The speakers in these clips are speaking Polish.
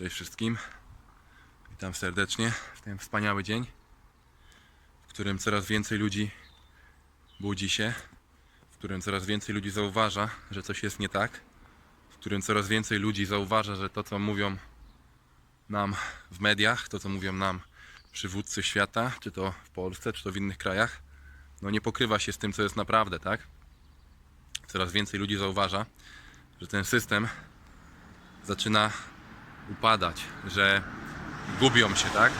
Cześć wszystkim. Witam serdecznie w ten wspaniały dzień, w którym coraz więcej ludzi budzi się, w którym coraz więcej ludzi zauważa, że coś jest nie tak, w którym coraz więcej ludzi zauważa, że to, co mówią nam w mediach, to, co mówią nam przywódcy świata, czy to w Polsce, czy to w innych krajach, no nie pokrywa się z tym, co jest naprawdę, tak? Coraz więcej ludzi zauważa, że ten system zaczyna upadać, że gubią się, tak?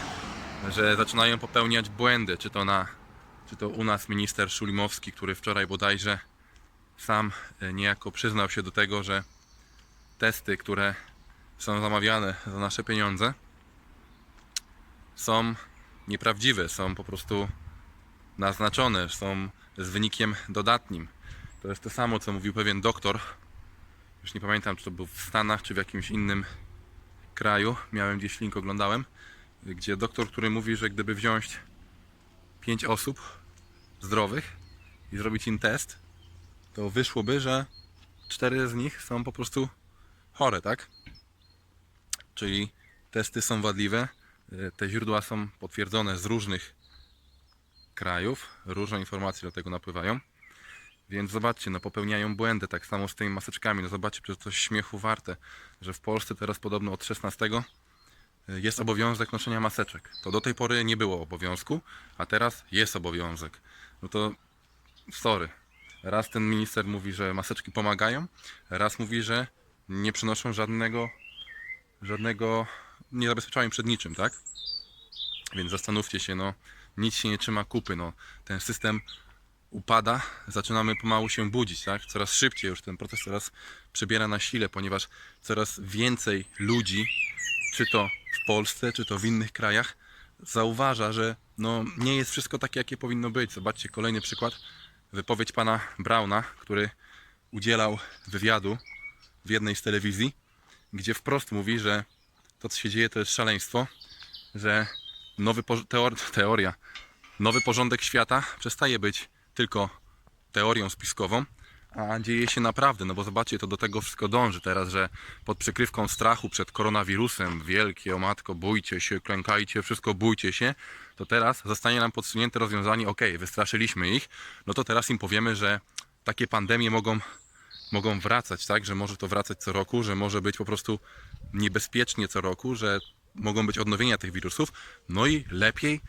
Że zaczynają popełniać błędy, czy to na, czy to u nas minister Szulimowski, który wczoraj bodajże sam e, niejako przyznał się do tego, że testy, które są zamawiane za nasze pieniądze, są nieprawdziwe, są po prostu naznaczone, są z wynikiem dodatnim. To jest to samo, co mówił pewien doktor, już nie pamiętam, czy to był w Stanach, czy w jakimś innym kraju. Miałem gdzieś link, oglądałem, gdzie doktor, który mówi, że gdyby wziąć 5 osób zdrowych i zrobić im test, to wyszłoby, że 4 z nich są po prostu chore, tak? Czyli testy są wadliwe, y, te źródła są potwierdzone z różnych krajów, różne informacje do tego napływają. Więc zobaczcie, no popełniają błędy, tak samo z tymi maseczkami. No zobaczcie, przecież to śmiechu warte, że w Polsce teraz podobno od 16 jest obowiązek noszenia maseczek. To do tej pory nie było obowiązku, a teraz jest obowiązek. No to sorry. Raz ten minister mówi, że maseczki pomagają, raz mówi, że nie przynoszą żadnego, żadnego, nie zabezpieczają przed niczym, tak? Więc zastanówcie się, no nic się nie trzyma kupy, no ten system upada, zaczynamy pomału się budzić, tak? Coraz szybciej już ten proces coraz przybiera na sile, ponieważ coraz więcej ludzi, czy to w Polsce, czy to w innych krajach, zauważa, że no, nie jest wszystko takie, jakie powinno być. Zobaczcie kolejny przykład. Wypowiedź pana Brauna, który udzielał wywiadu w jednej z telewizji, gdzie wprost mówi, że to, co się dzieje, to jest szaleństwo, że nowy teor- teoria, nowy porządek świata przestaje być tylko teorią spiskową, a dzieje się naprawdę, no bo zobaczcie, to do tego wszystko dąży teraz, że pod przykrywką strachu przed koronawirusem, wielkie, o matko, bójcie się, klękajcie, wszystko bójcie się, to teraz zostanie nam podsunięte rozwiązanie, ok, wystraszyliśmy ich, no to teraz im powiemy, że takie pandemie mogą, mogą wracać, tak, że może to wracać co roku, że może być po prostu niebezpiecznie co roku, że mogą być odnowienia tych wirusów, no i lepiej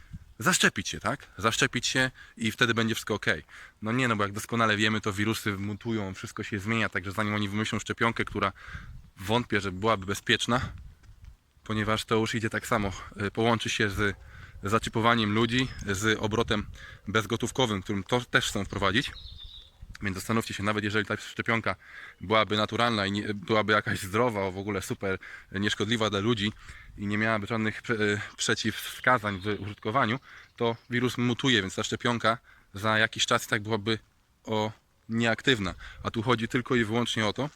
zaszczepić się, tak? Zaszczepić się i wtedy będzie wszystko ok. No nie, no bo jak doskonale wiemy, to wirusy mutują, wszystko się zmienia, także zanim oni wymyślą szczepionkę, która wątpię, że byłaby bezpieczna, ponieważ to już idzie tak samo, y, połączy się z zaczipowaniem ludzi, z obrotem bezgotówkowym, którym to też chcą wprowadzić. Więc zastanówcie się, nawet jeżeli ta szczepionka byłaby naturalna i nie, byłaby jakaś zdrowa, w ogóle super nieszkodliwa dla ludzi i nie miałaby żadnych e, przeciwwskazań w użytkowaniu, to wirus mutuje, więc ta szczepionka za jakiś czas tak byłaby o, nieaktywna. A tu chodzi tylko i wyłącznie o to,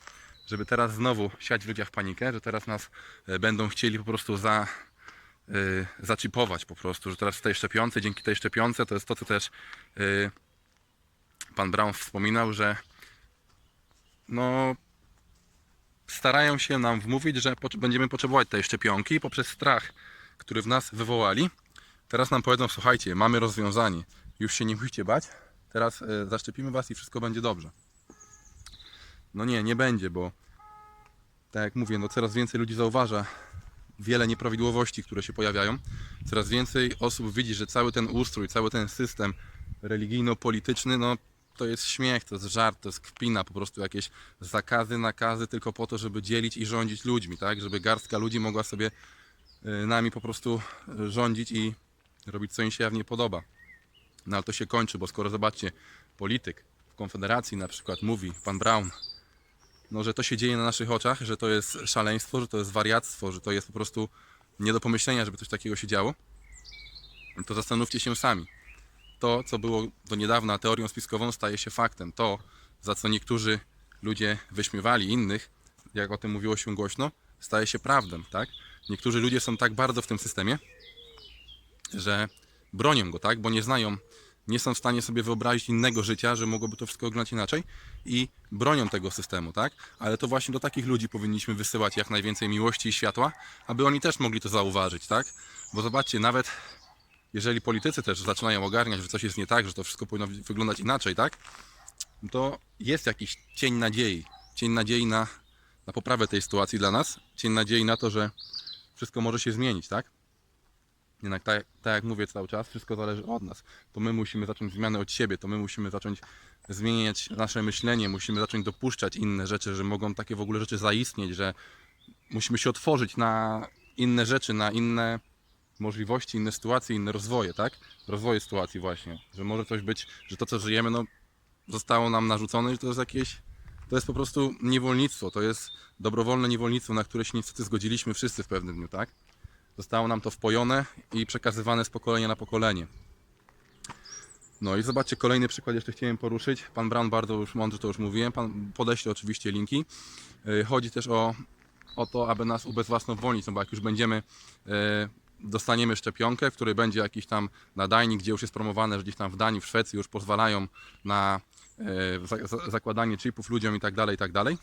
żeby teraz znowu siać w ludziach panikę, że teraz nas e, będą chcieli po prostu za, e, zaczipować po prostu, że teraz w tej szczepionce, dzięki tej szczepionce, to jest to, co też e, pan Brown wspominał, że no starają się nam wmówić, że będziemy potrzebować tej szczepionki poprzez strach, który w nas wywołali. Teraz nam powiedzą, słuchajcie, mamy rozwiązanie, już się nie musicie bać, teraz e, zaszczepimy was i wszystko będzie dobrze. No nie, nie będzie, bo tak jak mówię, no coraz więcej ludzi zauważa wiele nieprawidłowości, które się pojawiają. Coraz więcej osób widzi, że cały ten ustrój, cały ten system religijno-polityczny, no to jest śmiech, to jest żart, to jest kpina, po prostu jakieś zakazy, nakazy tylko po to, żeby dzielić i rządzić ludźmi, tak? Żeby garstka ludzi mogła sobie y, nami po prostu y, rządzić i robić co im się jawnie podoba. No ale to się kończy, bo skoro zobaczcie, polityk w Konfederacji na przykład mówi, pan Brown, no, że to się dzieje na naszych oczach, że to jest szaleństwo, że to jest wariactwo, że to jest po prostu nie do pomyślenia, żeby coś takiego się działo, to zastanówcie się sami. To, co było do niedawna teorią spiskową, staje się faktem. To, za co niektórzy ludzie wyśmiewali innych, jak o tym mówiło się głośno, staje się prawdą, tak? Niektórzy ludzie są tak bardzo w tym systemie, że bronią go, tak? Bo nie znają nie są w stanie sobie wyobrazić innego życia, że mogłoby to wszystko wyglądać inaczej i bronią tego systemu, tak? Ale to właśnie do takich ludzi powinniśmy wysyłać jak najwięcej miłości i światła, aby oni też mogli to zauważyć, tak? Bo zobaczcie, nawet jeżeli politycy też zaczynają ogarniać, że coś jest nie tak, że to wszystko powinno wyglądać inaczej, tak? To jest jakiś cień nadziei. Cień nadziei na, na poprawę tej sytuacji dla nas. Cień nadziei na to, że wszystko może się zmienić, tak? Jednak tak, tak jak mówię cały czas, wszystko zależy od nas. To my musimy zacząć zmianę od siebie, to my musimy zacząć zmieniać nasze myślenie, musimy zacząć dopuszczać inne rzeczy, że mogą takie w ogóle rzeczy zaistnieć, że musimy się otworzyć na inne rzeczy, na inne możliwości, inne sytuacje, inne rozwoje, tak? Rozwoje sytuacji właśnie, że może coś być, że to co żyjemy, no zostało nam narzucone, że to jest jakieś, to jest po prostu niewolnictwo, to jest dobrowolne niewolnictwo, na które się niestety zgodziliśmy wszyscy w pewnym dniu, tak? Zostało nam to wpojone i przekazywane z pokolenia na pokolenie. No i zobaczcie, kolejny przykład jeszcze chciałem poruszyć. Pan Brown bardzo już mądrze to już mówiłem. Pan podeśle oczywiście linki. Yy, Chodzi też o, o to, aby nas ubezwłasnowolnić, no bo jak już będziemy, yy, dostaniemy szczepionkę, w której będzie jakiś tam nadajnik, gdzie już jest promowane, że gdzieś tam w Danii, w Szwecji już pozwalają na za- zakładanie chipów ludziom i tak dalej, i tak dalej.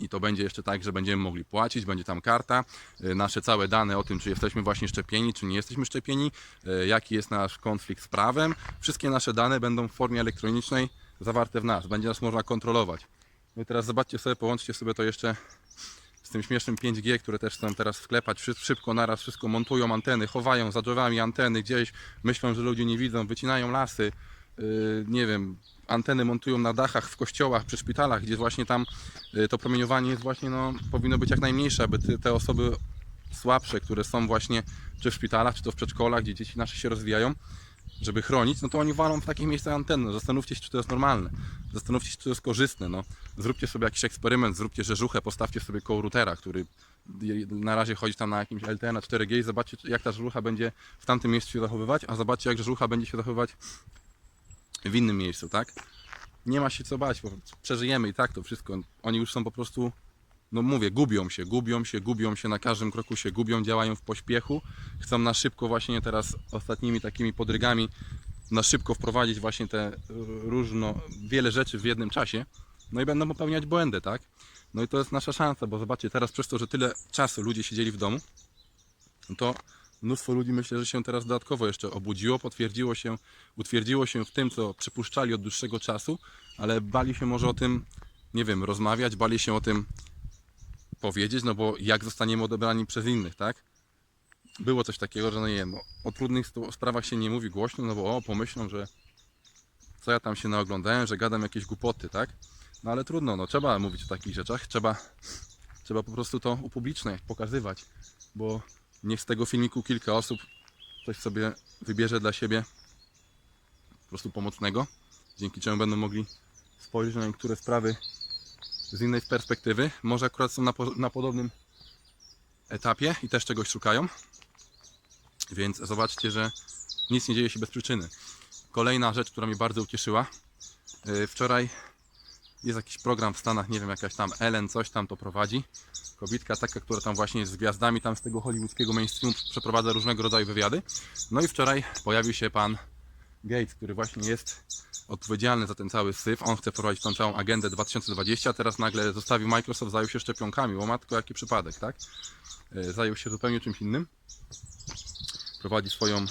I to będzie jeszcze tak, że będziemy mogli płacić, będzie tam karta, y, nasze całe dane o tym, czy jesteśmy właśnie szczepieni, czy nie jesteśmy szczepieni, y, jaki jest nasz konflikt z prawem. Wszystkie nasze dane będą w formie elektronicznej zawarte w nas, będzie nas można kontrolować. No i teraz zobaczcie sobie, połączcie sobie to jeszcze tym śmiesznym 5G, które też chcą teraz wklepać Szy- szybko naraz, wszystko montują anteny, chowają za drzewami anteny gdzieś, myślą, że ludzie nie widzą, wycinają lasy, yy, nie wiem, anteny montują na dachach w kościołach, przy szpitalach, gdzie właśnie tam y, to promieniowanie jest właśnie, no, powinno być jak najmniejsze, aby te osoby słabsze, które są właśnie czy w szpitalach, czy to w przedszkolach, gdzie dzieci nasze się rozwijają, żeby chronić, no to oni walą w takich miejscach anteny. Zastanówcie się, czy to jest normalne. Zastanówcie się, czy to jest korzystne. No. Zróbcie sobie jakiś eksperyment, zróbcie rzeżuchę, postawcie sobie koło routera, który na razie chodzi tam na jakimś LTE, na 4G i zobaczcie, jak ta żucha będzie w tamtym miejscu się zachowywać, a zobaczcie, jak żucha będzie się zachowywać w innym miejscu, tak? Nie ma się co bać, bo przeżyjemy i tak to wszystko. Oni już są po prostu, no mówię, gubią się, gubią się, gubią się, na każdym kroku się gubią, działają w pośpiechu. Chcą na szybko właśnie teraz ostatnimi takimi podrygami na szybko wprowadzić właśnie te różno, wiele rzeczy w jednym czasie. No i będą popełniać błędy, tak? No i to jest nasza szansa, bo zobaczcie, teraz przez to, że tyle czasu ludzie siedzieli w domu, no to mnóstwo ludzi myślę, że się teraz dodatkowo jeszcze obudziło, potwierdziło się, utwierdziło się w tym, co przypuszczali od dłuższego czasu, ale bali się może o tym, nie wiem, rozmawiać, bali się o tym powiedzieć, no bo jak zostaniemy odebrani przez innych, tak? Było coś takiego, że no nie wiem, no, o trudnych sprawach się nie mówi głośno, no bo o, pomyślą, że co ja tam się naoglądałem, że gadam jakieś głupoty, tak? No ale trudno, no trzeba mówić o takich rzeczach, trzeba, trzeba po prostu to upubliczniać, pokazywać, bo niech z tego filmiku kilka osób coś sobie wybierze dla siebie po prostu pomocnego, dzięki czemu będą mogli spojrzeć na niektóre sprawy z innej perspektywy. Może akurat są na, po, na podobnym etapie i też czegoś szukają. Więc zobaczcie, że nic nie dzieje się bez przyczyny. Kolejna rzecz, która mnie bardzo ucieszyła. Yy, Wczoraj jest jakiś program w Stanach, nie wiem, jakaś tam Ellen coś tam to prowadzi. Kobitka taka, która tam właśnie jest z gwiazdami tam z tego hollywoodzkiego mainstreamu przeprowadza różnego rodzaju wywiady. No i wczoraj pojawił się pan Gates, który właśnie jest odpowiedzialny za ten cały syf. On chce prowadzić tą całą agendę 2020, a teraz nagle zostawił Microsoft, zajął się szczepionkami. O matko, jaki przypadek, tak? E, Zajął się zupełnie czymś innym. Prowadzi swoją e,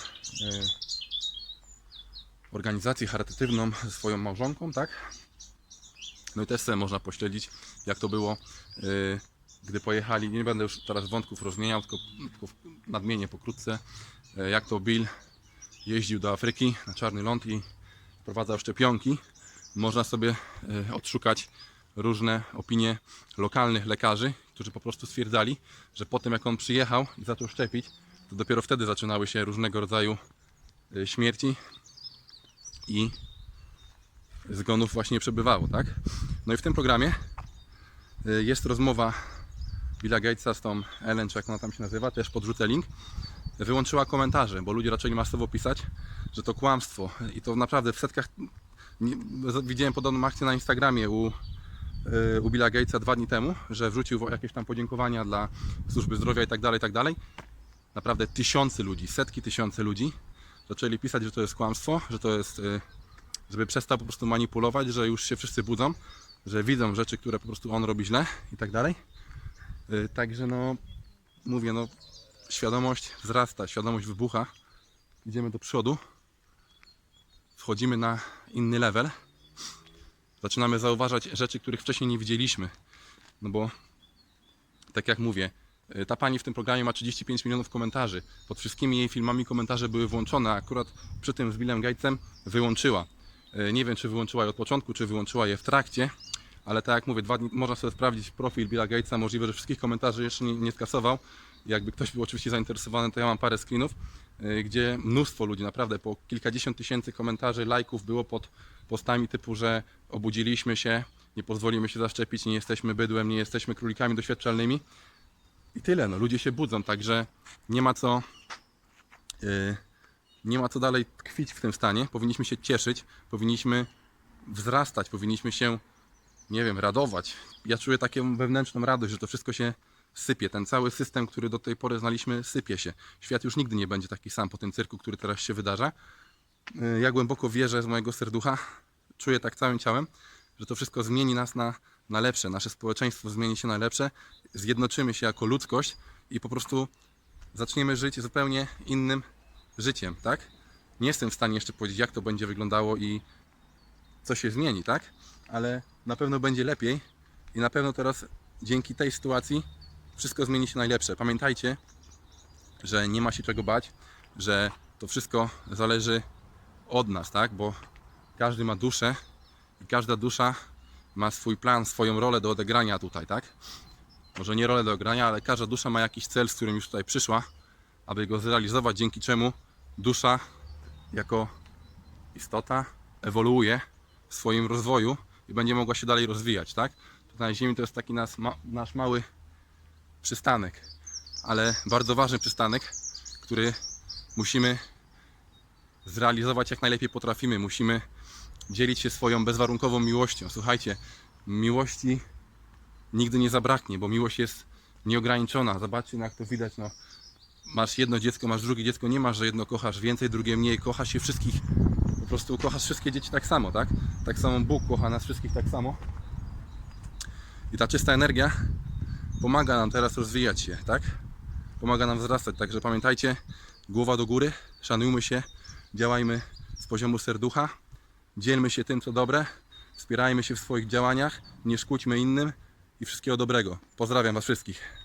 organizację charytatywną ze swoją małżonką, tak? No i też sobie można pośledzić, jak to było, e, gdy pojechali. Nie będę już teraz wątków rozmieniał, tylko, tylko nadmienię pokrótce, e, jak to Bill jeździł do Afryki na Czarny Ląd i wprowadzał szczepionki. Można sobie e, odszukać różne opinie lokalnych lekarzy, którzy po prostu stwierdzali, że po tym jak on przyjechał i zaczął szczepić, to dopiero wtedy zaczynały się różnego rodzaju e, śmierci i zgonów właśnie przebywało, tak? No i w tym programie e, jest rozmowa Billa Gatesa z tą Ellen, czy jak ona tam się nazywa, też podrzucę link wyłączyła komentarze, bo ludzie zaczęli masowo pisać, że to kłamstwo. I to naprawdę w setkach. Nie, widziałem podobną akcję na Instagramie u, yy, u Billa Gatesa dwa dni temu, że wrzucił jakieś tam podziękowania dla służby zdrowia i tak dalej, i tak dalej. Naprawdę tysiące ludzi, setki tysiące ludzi zaczęli pisać, że to jest kłamstwo, że to jest, y, żeby przestał po prostu manipulować, że już się wszyscy budzą, że widzą rzeczy, które po prostu on robi źle i tak dalej. Y, Także no, mówię, no, świadomość wzrasta, świadomość wybucha, idziemy do przodu, wchodzimy na inny level, zaczynamy zauważać rzeczy, których wcześniej nie widzieliśmy. No bo, tak jak mówię, ta pani w tym programie ma 35 milionów komentarzy. Pod wszystkimi jej filmami komentarze były włączone, a akurat przy tym z Billem Gatesem wyłączyła. Y, Nie wiem, czy wyłączyła je od początku, czy wyłączyła je w trakcie, ale tak jak mówię, dwa dni, można sobie sprawdzić profil Billa Gatesa, możliwe, że wszystkich komentarzy jeszcze nie, nie skasował. Jakby ktoś był oczywiście zainteresowany, to ja mam parę screenów, y, gdzie mnóstwo ludzi, naprawdę po kilkadziesiąt tysięcy komentarzy, lajków było pod postami typu, że obudziliśmy się, nie pozwolimy się zaszczepić, nie jesteśmy bydłem, nie jesteśmy królikami doświadczalnymi. I tyle, no ludzie się budzą, także nie ma co yy, nie ma co dalej tkwić w tym stanie. Powinniśmy się cieszyć, powinniśmy wzrastać, powinniśmy się, nie wiem, radować. Ja czuję taką wewnętrzną radość, że to wszystko się sypie. Ten cały system, który do tej pory znaliśmy, sypie się. Świat już nigdy nie będzie taki sam po tym cyrku, który teraz się wydarza. Yy, Ja głęboko wierzę z mojego serducha, czuję tak całym ciałem, że to wszystko zmieni nas na, na lepsze. Nasze społeczeństwo zmieni się na lepsze. Zjednoczymy się jako ludzkość i po prostu zaczniemy żyć zupełnie innym życiem, tak? Nie jestem w stanie jeszcze powiedzieć, jak to będzie wyglądało i co się zmieni, tak? Ale na pewno będzie lepiej i na pewno teraz dzięki tej sytuacji wszystko zmieni się na najlepsze. Pamiętajcie, że nie ma się czego bać, że to wszystko zależy od nas, tak? Bo każdy ma duszę i każda dusza ma swój plan, swoją rolę do odegrania tutaj, tak? Może nie rolę do odegrania, ale każda dusza ma jakiś cel, z którym już tutaj przyszła, aby go zrealizować, dzięki czemu dusza jako istota ewoluuje w swoim rozwoju i będzie mogła się dalej rozwijać, tak? Tutaj na Ziemi to jest taki nas, ma, nasz mały przystanek, ale bardzo ważny przystanek, który musimy zrealizować jak najlepiej potrafimy. Musimy dzielić się swoją bezwarunkową miłością. Słuchajcie, miłości nigdy nie zabraknie, bo miłość jest nieograniczona. Zobaczcie, jak to widać. No, masz jedno dziecko, masz drugie dziecko, nie masz, że jedno kochasz więcej, drugie mniej. Kochasz się wszystkich, po prostu kochasz wszystkie dzieci tak samo, tak? Tak samo Bóg kocha nas wszystkich tak samo. I ta czysta energia pomaga nam teraz rozwijać się, tak? Pomaga nam wzrastać. Także pamiętajcie, głowa do góry, szanujmy się, działajmy z poziomu serducha, dzielmy się tym, co dobre, wspierajmy się w swoich działaniach, nie szkódźmy innym i wszystkiego dobrego. Pozdrawiam Was wszystkich.